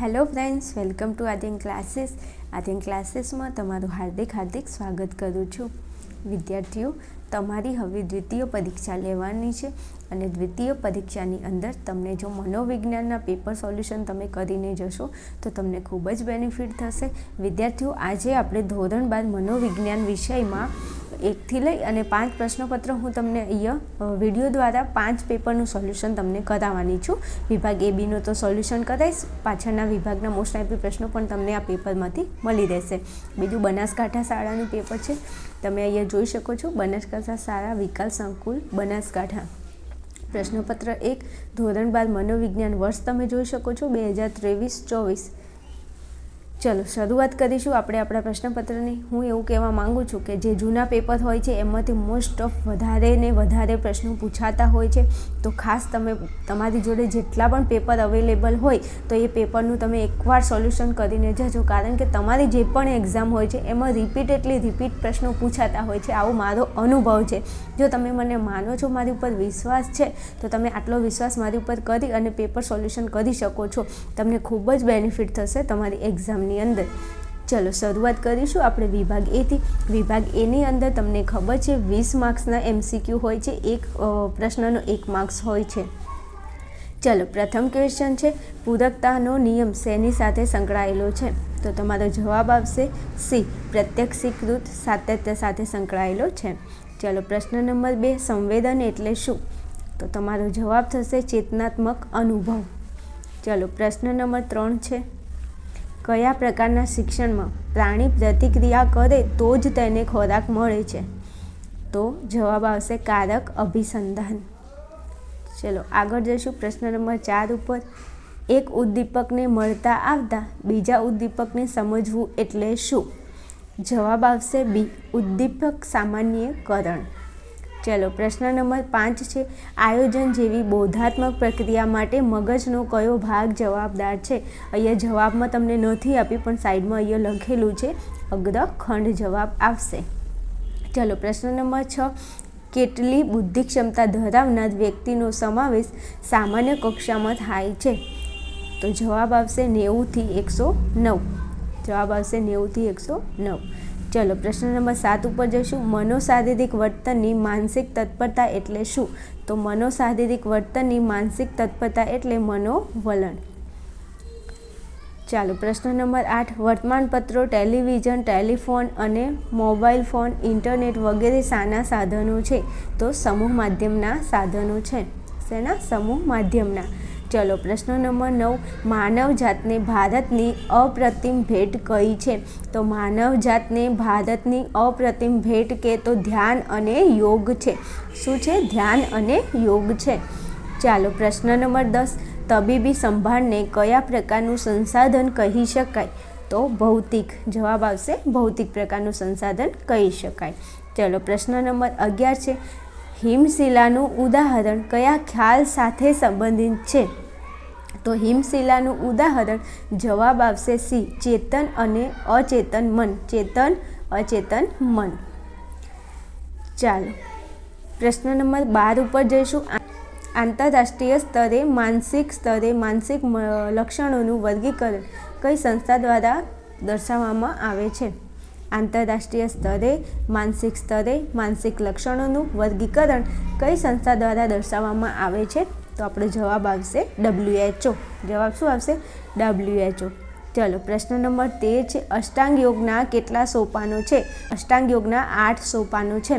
Hello friends welcome to Aadyan classes Aadyan ક્લાસીસમાં તમારું હાર્દિક હાર્દિક સ્વાગત કરું છું. વિદ્યાર્થીઓ, તમારી હવે દ્વિતીય પરીક્ષા લેવાની છે અને દ્વિતીય પરીક્ષાની અંદર તમને જો મનોવિજ્ઞાનના પેપર સોલ્યુશન તમે કરીને જશો, તો તમને ખૂબ જ બેનિફિટ થશે. વિદ્યાર્થીઓ, આજે આપણે ધોરણ બાદ મનોવિજ્ઞાન વિષયમાં એકથી લઈ અને પાંચ પ્રશ્નપત્ર હું તમને અહીંયા વીડિયો દ્વારા પાંચ પેપરનું સોલ્યુશન તમને કરાવવાની છું. વિભાગ એ બીનું તો સોલ્યુશન કરાવીશ પાછળના વિભાગના મોસ્ટ આઈપી પ્રશ્નો પણ તમને આ પેપરમાંથી મળી રહેશે. બીજું બનાસકાંઠા શાળાનું પેપર છે. તમે અહીંયા જોઈ શકો છો બનાસકાંઠા શાળા, વિકાસ સંકુલ, બનાસકાંઠા. પ્રશ્નપત્ર એક, ધોરણ બાર મનોવિજ્ઞાન વર્ષ તમે જોઈ શકો છો, બે હજાર ત્રેવીસ, ચોવીસ. ચલો, શરૂઆત કરીશું આપણે આપણા પ્રશ્નપત્રની. હું એવું કહેવા માગું છું કે જે જૂના પેપર હોય છે, એમાંથી મોસ્ટ ઓફ વધારે ને વધારે પ્રશ્નો પૂછાતા હોય છે. તો ખાસ તમે, તમારી જોડે જેટલા પણ પેપર અવેલેબલ હોય, તો એ પેપરનું તમે એકવાર સોલ્યુશન કરીને જજો. કારણ કે તમારી જે પણ એક્ઝામ હોય છે, એમાં રિપીટેડલી રિપીટ પ્રશ્નો પૂછાતા હોય છે. આવો મારો અનુભવ છે. જો તમે મને માનો છો મારી ઉપર વિશ્વાસ છે, તો તમે આટલો વિશ્વાસ મારી ઉપર કરી અને પેપર સોલ્યુશન કરી શકો છો. તમને ખૂબ જ બેનિફિટ થશે તમારી એક્ઝામ એક્ઝામની અંદર. ચલો, શરૂઆત કરીશું આપણે વિભાગ એથી વિભાગ એની અંદર તમને ખબર છે, વીસ માર્ક્સના એમસીક્યુ હોય છે, એક પ્રશ્નનો એક માર્ક્સ હોય છે. ચલો, પ્રથમ ક્વેશ્ચન છે, પૂરકતાનો નિયમ શેની સાથે સંકળાયેલો છે? તો તમારો જવાબ આવશે સી પ્રત્યક્ષીકૃત સાતત્ય સાથે સંકળાયેલો છે. ચલો, પ્રશ્ન નંબર બે, સંવેદન એટલે શું? તો તમારો જવાબ થશે, ચેતનાત્મક અનુભવ. ચલો, પ્રશ્ન નંબર ત્રણ છે કયા પ્રકારના શિક્ષણમાં પ્રાણી પ્રતિક્રિયા કરે તો જ તેને ખોરાક મળે છે? તો જવાબ આવશે કારક અભિસંધાન. ચલો, આગળ જઈશું પ્રશ્ન નંબર ચાર ઉપર. એક ઉદ્દીપકને મળતા આવતા બીજા ઉદ્દીપકને સમજવું એટલે શું? જવાબ આવશે બી, ઉદ્દીપક સામાન્યકરણ. ચલો, પ્રશ્ન નંબર પાંચ છે. આયોજન જેવી બોધાત્મક પ્રક્રિયા માટે મગજનો કયો ભાગ જવાબદાર છે? અહીંયા જવાબમાં તમને નથી આપી, પણ સાઈડમાં અહીંયા લખેલું છે, અગ્રખંડ જવાબ આવશે ચલો, પ્રશ્ન નંબર છ. કેટલી બુદ્ધિ ક્ષમતા ધરાવનાર વ્યક્તિનો સમાવેશ સામાન્ય કક્ષામાં થાય છે? તો જવાબ આવશે નેવુંથી એકસો નવ. જવાબ આવશે નેવુંથી એકસો નવ. ચલો, પ્રશ્ન નંબર સાત ઉપર જઈશું. મનોશારીરિક વર્તનની માનસિક તત્પરતા એટલે શું? તો મનોશારીરિક વર્તનની માનસિક તત્પરતા એટલે મનોવલણ. ચાલો, પ્રશ્ન નંબર આઠ. વર્તમાનપત્રો, ટેલિવિઝન, ટેલિફોન અને મોબાઈલ ફોન, ઇન્ટરનેટ વગેરે શાના સાધનો છે. તો સમૂહ માધ્યમના સાધનો છે. શેના? સમૂહ માધ્યમના. ચલો, પ્રશ્ન નંબર નવ. માનવ જાતને ભારતની અપ્રતિમ ભેટ કઈ છે? તો માનવ જાતને ભારતની અપ્રતિમ ભેટ કે તો ધ્યાન અને યોગ છે. શું છે? ધ્યાન અને યોગ છે. ચાલો, પ્રશ્ન નંબર દસ. તબીબી સંભાળને કયા પ્રકારનું સંસાધન કહી શકાય? તો ભૌતિક. જવાબ આવશે, ભૌતિક પ્રકારનું સંસાધન કહી શકાય. ચલો, પ્રશ્ન નંબર અગિયાર છે. હિમશિલાનું ઉદાહરણ કયા ખ્યાલ સાથે સંબંધિત છે? તો હિમશિલાનું ઉદાહરણ, જવાબ આવશે સી, ચેતન અને અચેતન મન. ચેતન, અચેતન મન. ચાલો, પ્રશ્ન નંબર બાર ઉપર જઈશું. આંતરરાષ્ટ્રીય સ્તરે માનસિક સ્તરે માનસિક લક્ષણોનું વર્ગીકરણ કઈ સંસ્થા દ્વારા દર્શાવવામાં આવે છે? આંતરરાષ્ટ્રીય સ્તરે માનસિક સ્તરે માનસિક લક્ષણોનું વર્ગીકરણ કઈ સંસ્થા દ્વારા દર્શાવવામાં આવે છે? તો આપણો જવાબ આવશે ડબલ્યુએચઓ જવાબ શું આવશે? ડબલ્યુએચઓ ચલો, પ્રશ્ન નંબર તેર છે. અષ્ટાંગ યોગના કેટલા સોપાનો છે? અષ્ટાંગ યોગના આઠ સોપાનો છે.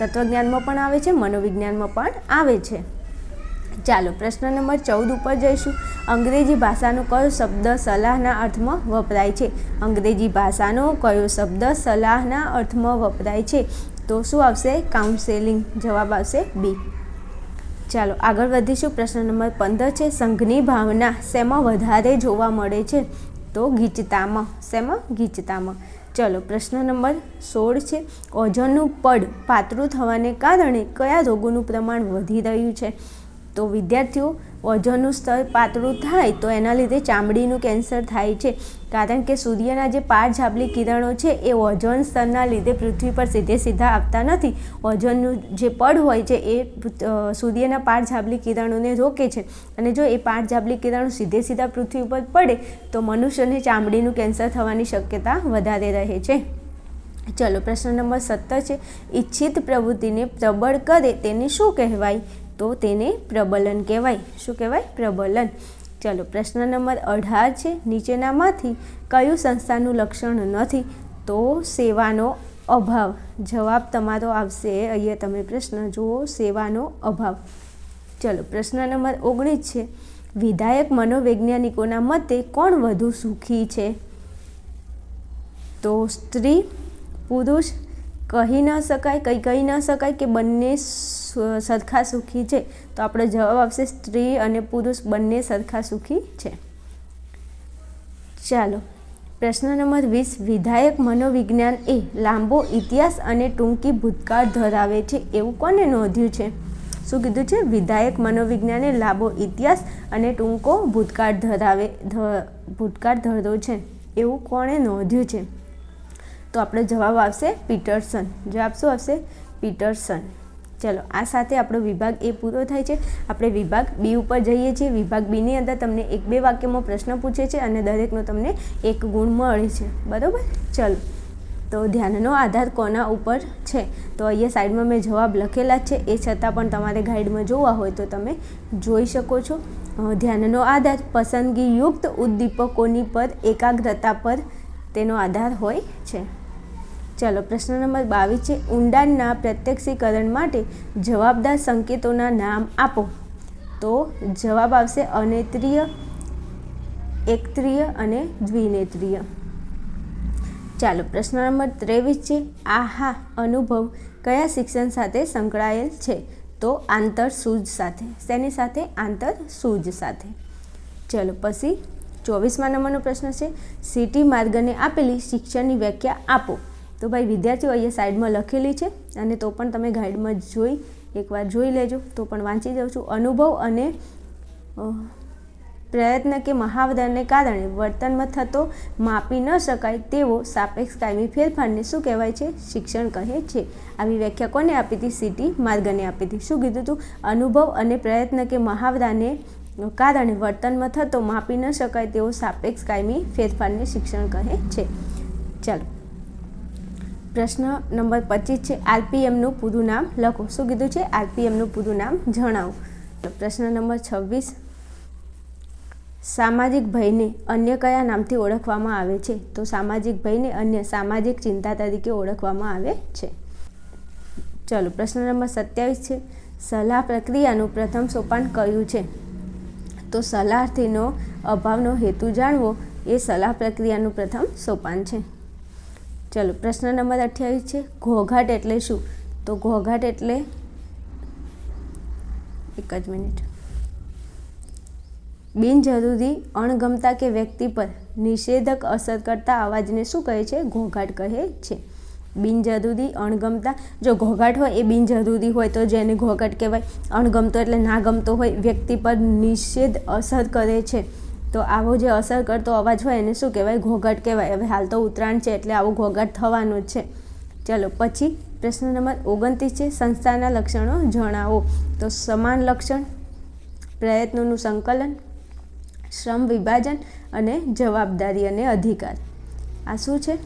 તત્વજ્ઞાનમાં પણ આવે છે, મનોવિજ્ઞાનમાં પણ આવે છે. ચાલો, પ્રશ્ન નંબર ચૌદ ઉપર જઈશું. અંગ્રેજી ભાષાનો કયો શબ્દ સલાહના અર્થમાં વપરાય છે? અંગ્રેજી ભાષાનો કયો શબ્દ સલાહના અર્થમાં વપરાય છે? તો શું આવશે? કાઉન્સેલિંગ જવાબ આવશે બી ચાલો, આગળ વધીશું. પ્રશ્ન નંબર પંદર છે, સંઘની ભાવના શેમાં વધારે જોવા મળે છે? તો ગીચતામાં, શેમાં? ગીચતામાં. ચલો, પ્રશ્ન નંબર સોળ છે ઓઝોનનું પડ પાતળું થવાને કારણે કયા રોગોનું પ્રમાણ વધી રહ્યું છે? તો વિદ્યાર્થીઓ ઓઝોનનું સ્તર પાતળું થાય તો એના લીધે ચામડીનું કેન્સર થાય છે. કારણ કે સૂર્યના જે પાર જાબલી કિરણો છે એ ઓઝોન સ્તરના લીધે પૃથ્વી પર સીધે સીધા આપતા નથી. ઓઝોનનું જે પડ હોય છે એ સૂર્યના પાર ઝાબલી કિરણોને રોકે છે. અને જો એ પાર ઝાબલી કિરણો સીધે સીધા પૃથ્વી ઉપર પડે તો મનુષ્યને ચામડીનું કેન્સર થવાની શક્યતા વધારે રહે છે. ચલો પ્રશ્ન નંબર સત્તર છે. ઈચ્છિત પ્રવૃત્તિને પ્રબળ કરે તેને શું કહેવાય? તો તેને પ્રબલન કહેવાય. શું કહેવાય? પ્રબલન. ચલો, પ્રશ્ન નંબર અઢાર છે. નીચેનામાંથી કયું સંસ્થાનું લક્ષણ નથી? તો સેવાનો અભાવ. જવાબ તમારો આવશે. અહીંયા તમે પ્રશ્ન જુઓ. સેવાનો અભાવ. ચલો, પ્રશ્ન નંબર ઓગણીસ છે. વિધાયક મનોવૈજ્ઞાનિકોના મતે કોણ વધુ સુખી છે? તો સ્ત્રી, પુરુષ, કહી ન શકાય, કંઈ કહી ન શકાય કે બંને સરખા સુખી છે. તો આપણો જવાબ આવશે સ્ત્રી અને પુરુષ બંને સરખા સુખી છે. ચાલો. પ્રશ્ન નંબર વીસ. વિધાયક મનોવિજ્ઞાન એ લાંબો ઇતિહાસ અને ટૂંકી ભૂતકાળ ધરાવે છે એવું કોને નોંધ્યું છે? શું કીધું છે? વિધાયક મનોવિજ્ઞાને લાંબો ઇતિહાસ અને ટૂંકો ભૂતકાળ ધરાવે ભૂતકાળ ધરો છે એવું કોણે નોંધ્યું છે? તો આપણો જવાબ આવશે પીટરસન. જવાબ શું આવશે? પીટરસન. ચલો, આ સાથે આપણો વિભાગ એ પૂરો થાય છે. આપણે વિભાગ બી ઉપર જઈએ છીએ. વિભાગ બીની અંદર તમને એક બે વાક્યમાં પ્રશ્ન પૂછે છે અને દરેકનો તમને એક ગુણ મળે છે. બરાબર? ચલો, તો ધ્યાનનો આધાર કોના ઉપર છે? તો અહીંયા સાઈડમાં મેં જવાબ લખેલા છે. એ છતાં પણ તમારે ગાઈડમાં જોવા હોય તો તમે જોઈ શકો છો. ધ્યાનનો આધાર, પસંદગીયુક્ત ઉદ્દીપકોની પર એકાગ્રતા પર તેનો આધાર હોય છે. ચાલો પ્રશ્ન નંબર બાવીસ છે, ઊંડાણના પ્રત્યક્ષીકરણ માટે જવાબદાર સંકેતોના નામ આપો. તો જવાબ આવશે અનેત્રીય, એકત્રીય અને દ્વિનેત્રીય. ચાલો પ્રશ્ન નંબર ત્રેવીસ છે, આહા, અનુભવ કયા શિક્ષણ સાથે સંકળાયેલ છે? તો આંતર સૂજ સાથે. શેની સાથે? આંતર સૂજ સાથે. ચલો પછી ચોવીસમા નંબરનો પ્રશ્ન છે, સિટી માર્ગને આપેલી શિક્ષણની વ્યાખ્યા આપો. તો ભાઈ વિદ્યાર્થીઓ અહીંયા સાઈડમાં લખેલી છે અને તો પણ તમે ગાઈડમાં જોઈ, એકવાર જોઈ લેજો. તો પણ વાંચી જાઉં છું. અનુભવ અને પ્રયત્ન કે મહાવરાને કારણે વર્તનમાં થતો માપી ન શકાય તેવો સાપેક્ષ કાયમી ફેરફારને શું કહેવાય છે? શિક્ષણ કહે છે. આવી વ્યાખ્યા કોને આપી હતી? સિટી માર્ગને આપી હતી. શું કીધું હતું અનુભવ અને પ્રયત્ન કે મહાવરાને કારણે વર્તનમાં થતો માપી ન શકાય તેવો સાપેક્ષ કાયમી ફેરફારને શિક્ષણ કહે છે. ચાલો. પ્રશ્ન નંબર પચીસ છે, આરપીએમનું પૂરું નામ લખો. શું કીધું છે? આરપીએમનું પૂરું નામ જણાવો. પ્રશ્ન નંબર છવ્વીસ. સામાજિક ભયને અન્ય કયા નામથી ઓળખવામાં આવે છે? તો સામાજિક ભયને અન્ય સામાજિક ચિંતા તરીકે ઓળખવામાં આવે છે. ચલો, પ્રશ્ન નંબર સત્યાવીસ છે. સલાહ પ્રક્રિયાનું પ્રથમ સોપાન કયું છે? તો સલાહથીનો અભાવનો હેતુ જાણવો એ સલાહ પ્રક્રિયાનું પ્રથમ સોપાન છે. ચલો, પ્રશ્ન નંબર અઠ્યાવીસ છે, ઘોઘાટ એટલે શું? તો ઘોઘાટ એટલે એક જ મિનિટ. બિનજરૂરી, અણગમતા કે વ્યક્તિ પર નિષેધક અસર કરતા અવાજને શું કહે છે? ઘોઘાટ કહે છે. બિનજરૂરી, અણગમતા, જો ઘોઘાટ હોય એ બિનજરૂરી હોય તો જેને ઘોઘાટ કહેવાય, અણગમતો એટલે ના ગમતો હોય, વ્યક્તિ પર નિષેધ અસર કરે છે. તો આવો જે અસર કરતો અવાજ હોય એને શું કહેવાય? ઘોઘાટ કહેવાય. હવે હાલ તો ઉત્તરાયણ છે એટલે આવો ઘોઘાટ થવાનો જ છે. ચલો, પછી પ્રશ્ન નંબર ઓગણત્રીસ છે. સંસ્થાના લક્ષણો જણાવો. તો સમાન લક્ષણ, પ્રયત્નોનું સંકલન, શ્રમ વિભાજન અને જવાબદારી અને અધિકાર. આ શું છે?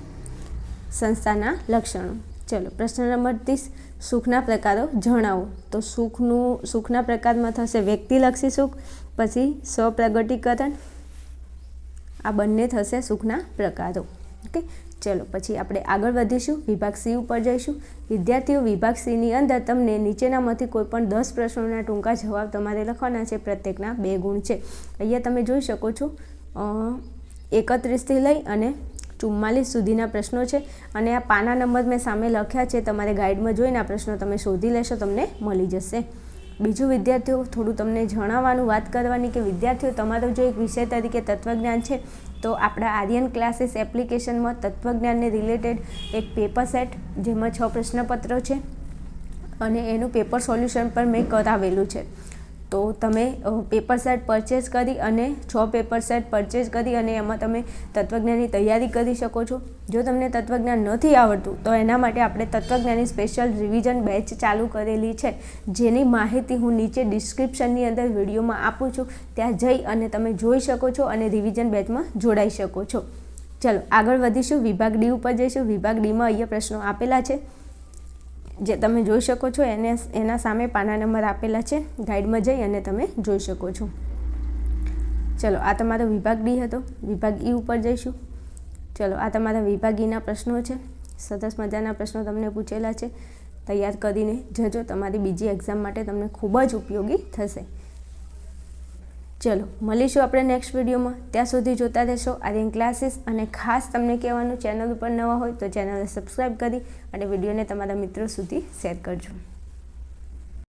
સંસ્થાના લક્ષણો. ચલો, પ્રશ્ન નંબર ત્રીસ, સુખના પ્રકારો જણાવો. તો સુખનું, સુખના પ્રકારમાં થશે વ્યક્તિલક્ષી સુખ, પછી સ્વપ્રગટીકરણ આ બંને થશે સુખના પ્રકારો. ઓકે? ચલો, પછી આપણે આગળ વધીશું, વિભાગ સી ઉપર જઈશું. વિદ્યાર્થીઓ, વિભાગ સીની અંદર તમને નીચેનામાંથી કોઈ પણ દસ પ્રશ્નોના ટૂંકા જવાબ તમારે લખવાના છે. પ્રત્યેકના બે ગુણ છે. અહીંયા તમે જોઈ શકો છો એકત્રીસથી લઈ અને ચુમ્માલીસ સુધીના પ્રશ્નો છે. અને આ પાના નંબર મેં સામે લખ્યા છે. તમારે ગાઈડમાં જોઈને આ પ્રશ્નો તમે શોધી લેશો, તમને મળી જશે. બીજું વિદ્યાર્થીઓ, થોડું તમને જણાવવાનું વાત કરવાની કે વિદ્યાર્થીઓ, તમારો જો એક વિષય તરીકે તત્વજ્ઞાન છે, તો આપણા આર્યન ક્લાસીસ એપ્લિકેશનમાં તત્વજ્ઞાનને રિલેટેડ એક પેપર સેટ, જેમાં છ પ્રશ્નપત્રો છે, અને એનું પેપર સોલ્યુશન પણ મેં કરાવેલું છે. તો તમે પેપર સેટ પરચેસ કરી અને છ પેપર સેટ પરચેસ કરી અને એમાં તમે તત્વજ્ઞાનની તૈયારી કરી શકો છો. જો તમને તત્વજ્ઞાન નથી આવડતું, તો એના માટે આપણે તત્વજ્ઞાનની સ્પેશિયલ રિવિઝન બેચ ચાલુ કરેલી છે. જેની માહિતી હું નીચે ડિસ્ક્રિપ્શનની અંદર વિડીયોમાં આપું છું. ત્યાં જઈ અને તમે જોઈ શકો છો અને રિવિઝન બેચમાં જોડાઈ શકો છો. ચલો, આગળ વધીશું. વિભાગ ડી ઉપર જઈશું. વિભાગ ડીમાં અહીંયા પ્રશ્નો આપેલા છે. જે તમે જોઈ શકો છો, એને એના સામે પાના નંબર આપેલા છે, ગાઈડમાં જઈ અને તમે જોઈ શકો છો. ચલો, આ તમારો વિભાગ ડી હતો. વિભાગ ઈ ઉપર જઈશું. ચલો, આ તમારા વિભાગ ઈના પ્રશ્નો છે. સરસ મજાના પ્રશ્નો તમને પૂછેલા છે. તૈયાર કરીને જજો, તમારી બીજી એક્ઝામ માટે તમને ખૂબ જ ઉપયોગી થશે. ચલો, મળીશું આપણે નેક્સ્ટ વિડીયોમાં ત્યાં સુધી જોતા રહેશો. આર્યન ક્લાસીસ અને ખાસ તમને કહેવાનું ચેનલ ઉપર નવા હોય તો ચેનલને સબસ્ક્રાઈબ કરી અને વિડીયોને તમારા મિત્રો સુધી શેર કરજો.